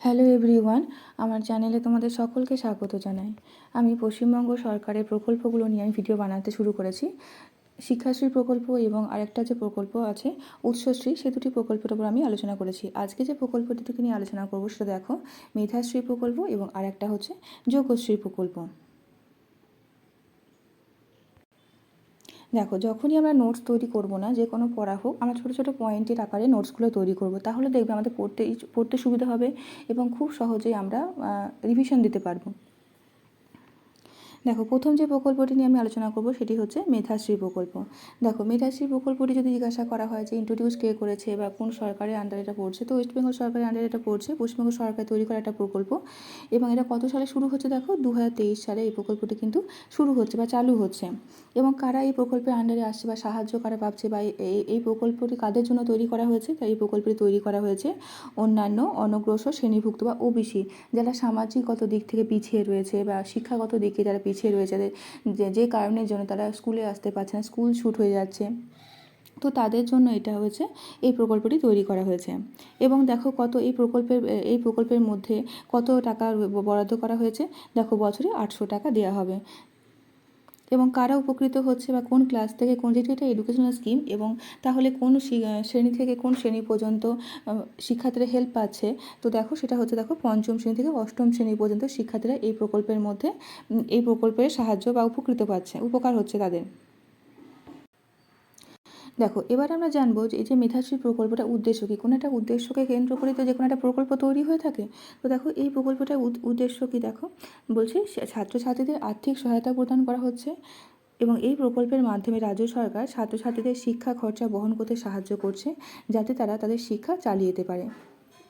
Hello everyone, আমার চ্যানেলে তোমাদের সকলকে স্বাগত জানাই। আমি পশ্চিমবঙ্গ সরকারের প্রকল্পগুলো নিয়ে আমি ভিডিও বানাতে শুরু করেছি। শিক্ষাশ্রী প্রকল্প এবং আরেকটা যে প্রকল্প আছে, উৎসশ্রী, সে দুটি প্রকল্পের উপর আমি আলোচনা করেছি। আজকে যে প্রকল্পটি থেকে নিয়ে আলোচনা করব, সেটা দেখো, মেধাশ্রী প্রকল্প এবং আরেকটা হচ্ছে যোগশ্রী প্রকল্প। দেখো, যখনই আমরা নোটস তৈরি করব না, যে কোনো পড়া হোক, আমরা ছোটো ছোটো পয়েন্টের আকারে নোটসগুলো তৈরি করব। তাহলে দেখবে আমাদের পড়তে পড়তে সুবিধা হবে এবং খুব সহজেই আমরা রিভিশন দিতে পারব। দেখো, প্রথম যে প্রকল্পটি নিয়ে আমি আলোচনা করব সেটি হচ্ছে মেধাশ্রী প্রকল্প। দেখো, মেধাশ্রী প্রকল্পটি যদি জিজ্ঞাসা করা হয় যে ইন্ট্রোডিউস কে করেছে বা কোন সরকারের আন্ডারে এটা পড়ছে, তো ওয়েস্ট বেঙ্গল সরকারের আন্ডারে এটা পড়ছে পশ্চিমবঙ্গ সরকার তৈরি করা একটা প্রকল্প। এবং এটা কত সালে শুরু হচ্ছে দেখো? দু হাজার তেইশ সালে এই প্রকল্পটি কিন্তু শুরু হচ্ছে বা চালু হচ্ছে। এবং কারা এই প্রকল্পের আন্ডারে আসছে বা সাহায্য কারা পাচ্ছে বা এই এই প্রকল্পটি কাদের জন্য তৈরি করা হয়েছে? তাই এই প্রকল্পটি তৈরি করা হয়েছে অন্যান্য অনগ্রসর শ্রেণীভুক্ত বা ওবিসি যারা সামাজিকগত দিক থেকে পিছিয়ে রয়েছে বা শিক্ষাগত দিকে যারা পিছিয়ে রয়েছে যে যে কারণের জন্য তারা স্কুলে আসতে পারছে না, স্কুল ছুট হয়ে যাচ্ছে। তো তাদের জন্য এটা হয়েছে, এই প্রকল্পটি তৈরি করা হয়েছে। এবং দেখো কত এই প্রকল্পের এই প্রকল্পের মধ্যে কত টাকা বরাদ্দ করা হয়েছে, দেখো বছরে আটশো টাকা দেওয়া হবে। এবং কারা উপকৃত হচ্ছে বা কোন ক্লাস থেকে কোন যেহেতু এটা এডুকেশনাল স্কিম এবং তাহলে কোন শ্রেণি থেকে কোন শ্রেণি পর্যন্ত শিক্ষার্থীরা হেল্প পাচ্ছে, তো দেখো সেটা হচ্ছে দেখো পঞ্চম শ্রেণি থেকে অষ্টম শ্রেণি পর্যন্ত শিক্ষার্থীরা এই প্রকল্পের মধ্যে এই প্রকল্পের সাহায্য বা উপকৃত পাচ্ছে, উপকার হচ্ছে তাদের। দেখো, এবার আমরা জানব যে এই যে মেধাশ্রী প্রকল্পটা উদ্দেশ্য কী? কোনো একটা উদ্দেশ্যকে কেন্দ্র করে তো যে কোনো একটা প্রকল্প তৈরি হয়ে থাকে। তো দেখো, এই প্রকল্পটার উদ্দেশ্য কী দেখো? বলছে ছাত্রছাত্রীদের আর্থিক সহায়তা প্রদান করা হচ্ছে এবং এই প্রকল্পের মাধ্যমে রাজ্য সরকার ছাত্রছাত্রীদের শিক্ষা খরচা বহন করতে সাহায্য করছে যাতে তারা তাদের শিক্ষা চালিয়ে যেতে পারে।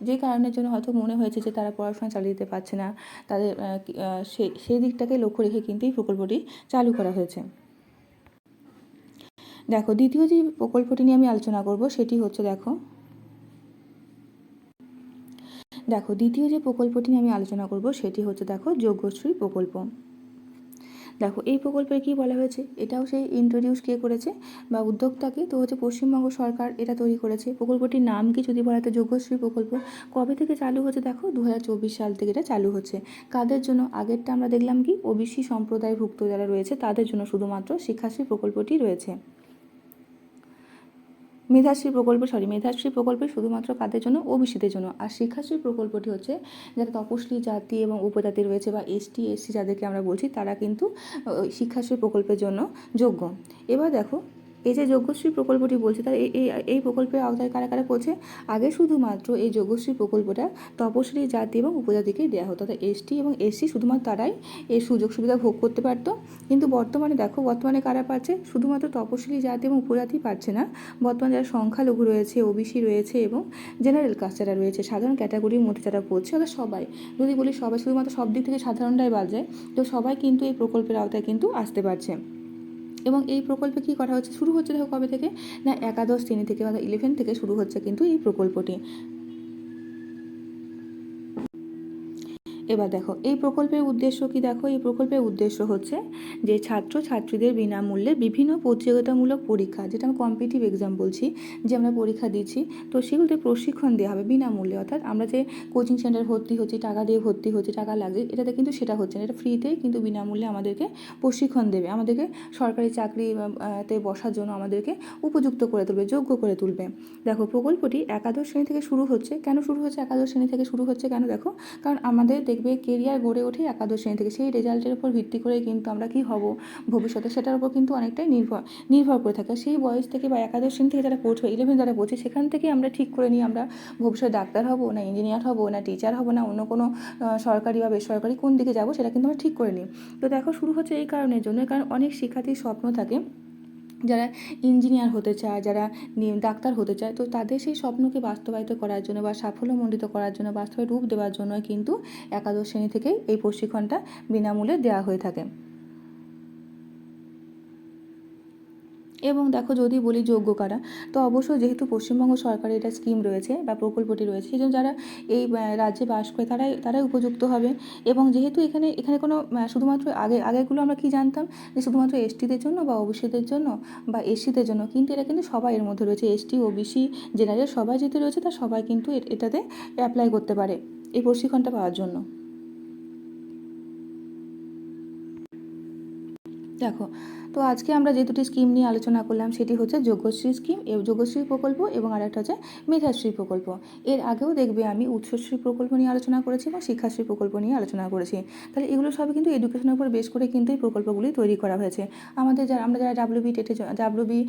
যে কারণের জন্য হয়তো মনে হয়েছে যে তারা পড়াশোনা চালিয়ে যেতে পারছে না। তাদের সেই দিকটাকে লক্ষ্য রেখে কিন্তু এই প্রকল্পটি চালু করা হয়েছে। দেখো, দ্বিতীয় যে প্রকল্পটি নিয়ে আমি আলোচনা করব সেটি হচ্ছে দেখো দেখো, দ্বিতীয় যে প্রকল্পটি নিয়ে আমি আলোচনা করব সেটি হচ্ছে দেখো যোগ্যশ্রী প্রকল্প। দেখো, এই প্রকল্পে কী বলা হয়েছে? এটাও সেই ইন্ট্রোডিউস কে করেছে বা উদ্যোক্তাকে, তো হচ্ছে পশ্চিমবঙ্গ সরকার এটা তৈরি করেছে। প্রকল্পটির নাম কি যদি বলা হয় যোগ্যশ্রী প্রকল্প? কবে থেকে চালু হচ্ছে দেখো? দু হাজার চব্বিশ সাল থেকে এটা চালু হচ্ছে। কাদের জন্য? আগেরটা আমরা দেখলাম কি, ওবিসি সম্প্রদায়ভুক্ত যারা রয়েছে, তাদের জন্য শুধুমাত্র শিক্ষাশ্রী প্রকল্পটি রয়েছে। মেধাশ্রী প্রকল্প সরি মেধাশ্রী প্রকল্পে শুধুমাত্র কাদের জন্য? ওবিসিদের জন্য। আর শিক্ষাশ্রী প্রকল্পটি হচ্ছে, যারা তপশিলি জাতি এবং উপজাতি রয়েছে বা এসটি এসসি যাদেরকে আমরা বলছি, তারা কিন্তু শিক্ষাশ্রী প্রকল্পের জন্য যোগ্য। এবার দেখো এই যে যজ্ঞশ্রী প্রকল্পটি বলছে, তার এই এই প্রকল্পের আওতায় কারা কারা পড়ছে? আগে শুধুমাত্র এই যজ্ঞশ্রী প্রকল্পটা তপশিলি জাতি এবং উপজাতিকেই দেওয়া হতো। অর্থাৎ এসটি এবং এসসি শুধুমাত্র তারাই এই সুযোগ সুবিধা ভোগ করতে পারত। কিন্তু বর্তমানে দেখো, বর্তমানে কারা পাচ্ছে? শুধুমাত্র তপশিলি জাতি এবং উপজাতি পাচ্ছে না। বর্তমানে যারা সংখ্যালঘু রয়েছে, ওবিসি রয়েছে এবং জেনারেল কাস্ট যারা রয়েছে, সাধারণ ক্যাটাগরির মধ্যে যারা পড়ছে, ওদের সবাই, যদি বলি সবাই, শুধুমাত্র সব দিক থেকে সাধারণটাই বাজে তো সবাই কিন্তু এই প্রকল্পের আওতায় কিন্তু আসতে পারছে। এবং এই প্রকল্পে কী করা হচ্ছে? শুরু হচ্ছে দেখো কবে থেকে? না, একাদশ শ্রেণি থেকে অর্থাৎ ইলেভেন থেকে শুরু হচ্ছে কিন্তু এই প্রকল্পটি। এবার দেখো, এই প্রকল্পের উদ্দেশ্য কি? দেখো, এই প্রকল্পের উদ্দেশ্য হচ্ছে যে ছাত্র ছাত্রীদের বিনামূল্যে বিভিন্ন প্রতিযোগিতামূলক পরীক্ষা, যেটা আমি কম্পিটিভ এক্সাম বলছি, যে আমরা পরীক্ষা দিচ্ছি, তো সেগুলোতে প্রশিক্ষণ দেওয়া হবে বিনামূল্যে। অর্থাৎ আমরা যে কোচিং সেন্টার ভর্তি হচ্ছি, টাকা দিয়ে ভর্তি হচ্ছি, টাকা লাগে এটাতে কিন্তু সেটা হচ্ছে না, এটা ফ্রিতেই কিন্তু বিনামূল্যে আমাদেরকে প্রশিক্ষণ দেবে, আমাদেরকে সরকারি চাকরিতে বসার জন্য আমাদেরকে উপযুক্ত করে তুলবে, যোগ্য করে তুলবে। দেখো, প্রকল্পটি একাদশ শ্রেণি থেকে শুরু হচ্ছে, কেন শুরু হচ্ছে? একাদশ শ্রেণি থেকে শুরু হচ্ছে কেন? দেখো, কারণ আমাদের দেখবে কেরিয়ার গড়ে ওঠে একাদশ শ্রেণি থেকে। সেই রেজাল্টের উপর ভিত্তি করে কিন্তু আমরা কি হব? ভবিষ্যতে সেটার উপর কিন্তু অনেকটাই নির্ভর নির্ভর করে থাকে। সেই বয়স থেকে বা একাদশ শ্রেণি থেকে যারা পড়ছে ইলেভেন যারা পড়ছে, সেখান থেকে আমরা ঠিক করে নিই আমরা ভবিষ্যতে ডাক্তার হব না ইঞ্জিনিয়ার হব না টিচার হব না অন্য কোনো সরকারি বা বেসরকারি কোন দিকে যাব, সেটা কিন্তু আমরা ঠিক করে নিই। তো দেখো শুরু হচ্ছে এই কারণের জন্য কারণ অনেক শিক্ষার্থীর স্বপ্ন থাকে যারা ইঞ্জিনিয়ার হতে চায়, যারা ডাক্তার হতে চায়, তো তাদের সেই স্বপ্নকে বাস্তবায়িত করার জন্য বা সাফল্যমণ্ডিত করার জন্য, বাস্তবে রূপ দেওয়ার জন্য কিন্তু একাদশ শ্রেণি থেকেই এই প্রশিক্ষণটা বিনামূল্যে দেওয়া হয়ে থাকে। এবং দেখো যদি বলি যোগ্য কারা, তো অবশ্যই যেহেতু পশ্চিমবঙ্গ সরকারের এটা স্কিম রয়েছে বা প্রকল্পটি রয়েছে সেই জন্য যারা এই রাজ্যে বাস করে তারাই তারাই উপযুক্ত হবে। এবং যেহেতু এখানে এখানে কোনো শুধুমাত্র আগে আগেগুলো আমরা কি জানতাম যে শুধুমাত্র এসটিদের জন্য বা ওবিসিদের জন্য বা এসসিদের জন্য, কিন্তু এটা কিন্তু সবাই এর মধ্যে রয়েছে। এসটি, ওবিসি, জেনারেল সবাই যেতে রয়েছে, তা সবাই কিন্তু এটাতে অ্যাপ্লাই করতে পারে এই প্রশিক্ষণটা পাওয়ার জন্য। দেখো তো আজকে আমরা যে দুটি স্কিম নিয়ে আলোচনা করলাম, সেটি হচ্ছে যোগ্যশ্রী স্কিম এবং যোগ্যশ্রী প্রকল্প এবং আরেকটা হচ্ছে মেধাশ্রী প্রকল্প। এর আগেও দেখবে আমি উৎসশ্রী প্রকল্প নিয়ে আলোচনা করেছি এবং শিক্ষাশ্রী প্রকল্প নিয়ে আলোচনা করেছি। তাহলে এগুলো সবই কিন্তু এডুকেশনের উপর বেশ করে কিন্তু এই প্রকল্পগুলি তৈরি করা হয়েছে। আমাদের যারা, আমরা যারা ডাব্লিউবি টেটে ডাব্লিউবি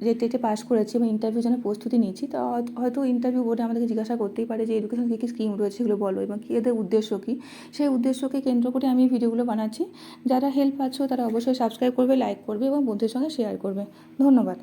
টেটে পাস করেছি এবং ইন্টারভিউ জন্য প্রস্তুতি নিচ্ছি, তা হয়তো- ইন্টারভিউ বোর্ডে আমাদেরকে জিজ্ঞাসা করতেই পারে যে এডুকেশন কী কী স্কিম রয়েছে সেগুলো বলো এবং কী এদের উদ্দেশ্য কী? সেই উদ্দেশ্যকে কেন্দ্র করে আমি ভিডিওগুলো বানাচ্ছি। যারা হেল্প পাচ্ছ তারা অবশ্যই সাবস্ক্রাইব করবে লাইক করবে এবং বন্ধুদের সঙ্গে শেয়ার করবে। ধন্যবাদ।